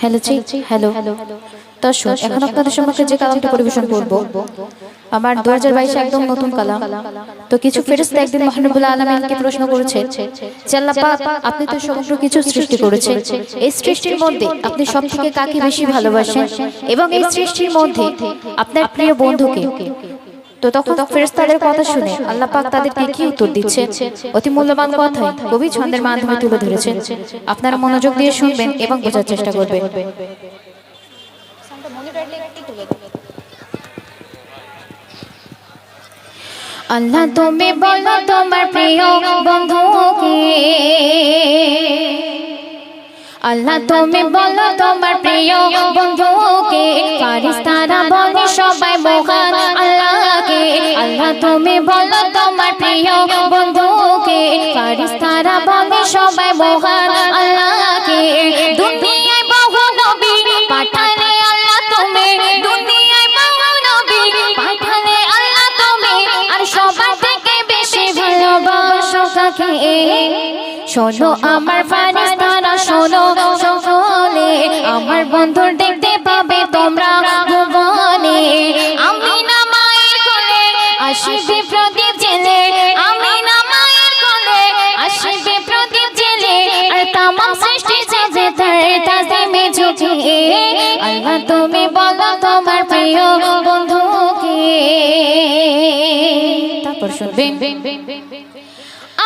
Hello জি hello দর্শক এখন আপনাদের সম্মুখে যে কালামটা পরিবেশন করব আমার দু হাজার বাইশে একদম নতুন কালাম। তো কিছু ফেরেস্তা একদিন মহানবুল্লাহ আলমিনকে প্রশ্ন করেছে আল্লাহ আপনি তো সমগ্র কিছু সৃষ্টি করেছেন। এই সৃষ্টির মধ্যে আপনি সব থেকে কাকে বেশি ভালোবাসেন? এবং এই সৃষ্টির মধ্যে আপনার প্রিয় বন্ধুকে তো তখন ফেরেস্তাদের কথা শুনে আল্লাহ পাক তাদেরকে কি উত্তর দিচ্ছে? অতি মূল্যবান কথাই কবি ছন্দের মাধ্যমে তুলে ধরেছেন। আপনারা মনোযোগ দিয়ে শুনবেন এবং বোঝার চেষ্টা করবেন। আল্লাহ তুমি বলো তোমার প্রিয় বন্ধুকে। আল্লাহ তুমি বলো তোমার প্রিয় বন্ধুকে, ফারিস্তারা বলে সবাই মহান আল্লাহকে। আল্লাহ তুমি বলো তোমার প্রিয় বন্ধুকে, ফারিস্তারা বলে সবাই মহান আল্লাহকে। দুনিয়ায় বহু নবী পাঠালে আল্লাহ তুমি, দুনিয়ায় বহু নবী পাঠালে আল্লাহ তুমি। আর সবার থেকে বেশি ভালোবাসো কাকে? শোনো আমার ফারিস্তারা শোনো সকলে। আমার বন্ধুর দেখতে পাবে তোমরা ভুবনে। আমি না মায়ের কোলে আসিবে প্রদীপ জেলে আমি না মায়ের কোলে আসিবে প্রদীপ জেলে আর তামাম সৃষ্টি যাবে তার তাজিমে ঝুঁকে আল্লাহ, তুমি বলো তোমার প্রিয় বন্ধুকে। তারপর শুনবেন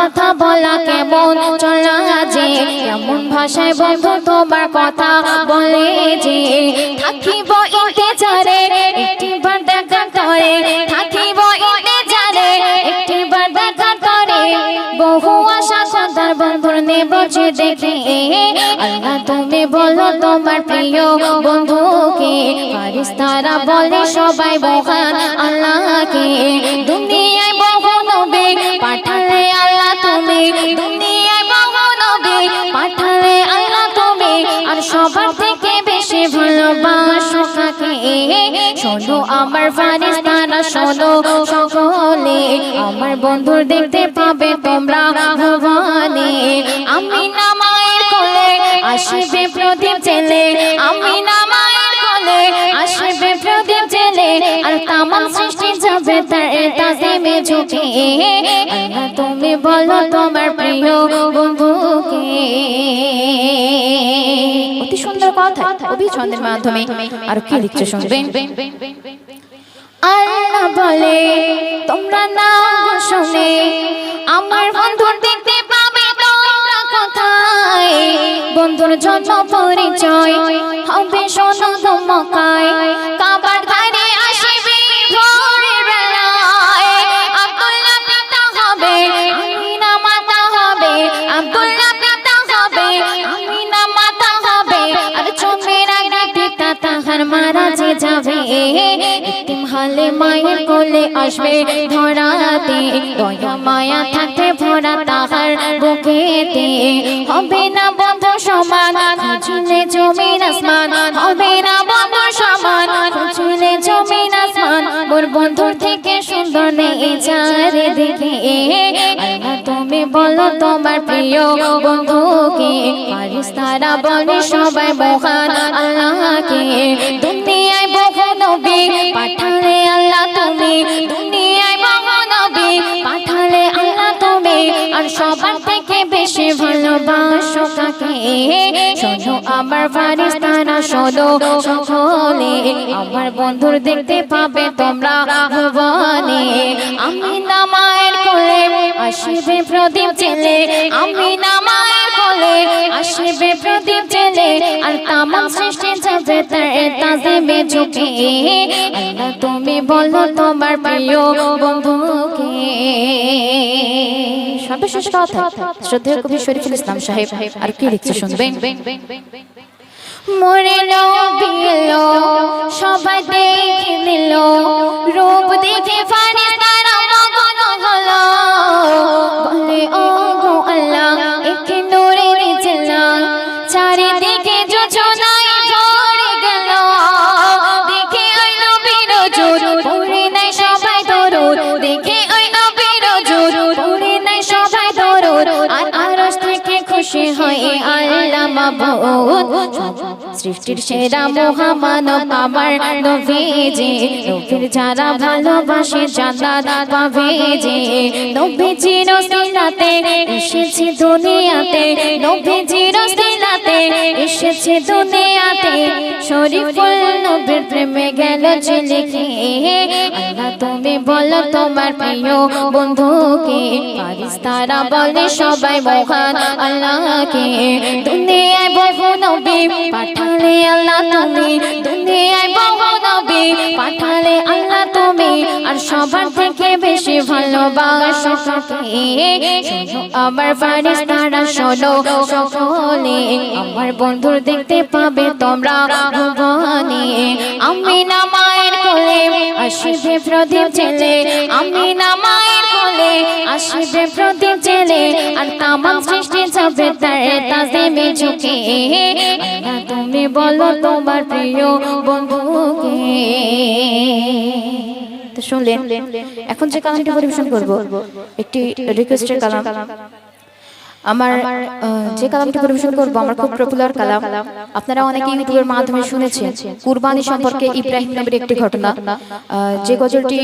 কথা বলা কেমন? চলা যে কেমন ভাষায় বন্ধু? তোমার কথা বলে যে থাকিব ইন্তেজারে, একটিবার দেখা করে। থাকিব ইন্তেজারে, একটিবার দেখা করে। বহু আশা বন্ধুর নেব যে দেখে। আল্লাহ তুমি বলো তোমার প্রিয় বন্ধুকে। বলে সবাই আল্লাহকে। দুনিয়ায় শোনো আমার ফারিস্তারা, শোনো সকলে। আমার বন্ধুর দেখতে পাবে তোমরা ভবানে আমি না মায়ের কোলে আসিবে প্রদীপ জেলে আমি না মায়ের কোলে আসিবে প্রদীপ জেলে আর তামাম সৃষ্টি যাবে তার তাজিমে ঝুঁকে। তুমি বলো তোমার প্রিয় বন্ধুকে। কথা কবি ছন্দের মাধ্যমে আর কি লিখছে শুনবেন আল্লাহ বলে, তোমরা না শুনে আমার বন্ধুর দেখতে পাবে তোমরা কোথায়? বন্ধুর জন্ম পরিচয় কোলে আসবে ধরাতে দয়া মায়া থাকতে ভরা তাহার বুকেতে। হবে না বন্ধু সমান, খুঁজলে জমিন আসমান। হবে না বন্ধু সমান, খুঁজলে জমিন আসমান। মোর বন্ধুর থেকে সুন্দর নেই চারে দেখে। তুমি বলো তোমার প্রিয় বন্ধুকে। ফারিস্তারা বলে সবাই মহান আল্লাহকে। শোনো আমার ফারিস্তানা সকলে। আমার বন্ধুর দেখতে পাবে তোমরা ভুবনে আমি নামায়ের কোলে আসিবে প্রদীপ আমি নামায়ের কোলে আসিবে প্রদীপ আর তামাম সৃষ্টি যাবে তার আল্লাহ, তুমি বলো তোমার প্রিয় বন্ধুকে। সর্বশেষ কথা, শ্রদ্ধেয় কবি শরীফুল ইসলাম সাহেব, আর কি লিখছে শুনবেন? মোরে সবাই দেখে নিল, রূপ দেখে ফারিস্তারা মগন সৃষ্টির সেরা মহামানব আমার নবীজি। নবীর যারা ভালোবাসে জান্নাত পাবে যে নবীজির সিনাতে এসেছে দুনিয়াতে। নবীজির সিনাতে এসেছে দুনিয়াতে। শরীফুল নবীর প্রেমে গেল যে লিখে আল্লাহ বলো তোমার প্রিয় বন্ধুকে ফারিস্তারা বলে সবাই মহান আল্লাহকে। দুনিয়ায় বহু নবী, পাঠালে আল্লাহ তুমি। দুনিয়ায় বহু নবী, পাঠালে আল্লাহ তুমি। আর সবার থেকে বেশি ভালোবাসো আমার ফারিস্তারা শোনো সকলে। আমার বন্ধুর দেখতে পাবে তোমরা আমি না কোলে আসিবে প্রদীপ জেলে আমি না মায়ের কোলে, আসিবে প্রদীপ জেলে আর তামাম সৃষ্টি যাবে তার তাজিমে ঝুঁকে তুমি বলো তোমার প্রিয় বন্ধুকে। শুনলেন, এখন যে কালামটি পরিবেশন করব, একটি রিকোয়েস্টের কালাম। আমার যে কালামটি পরিবেশন করব আমার খুব পপুলার কালাম। আপনারা অনেকে ইউটিউবের মাধ্যমে শুনেছেন কুরবানি সম্পর্কে ইব্রাহিম নবীর একটি ঘটনা যে গজলটি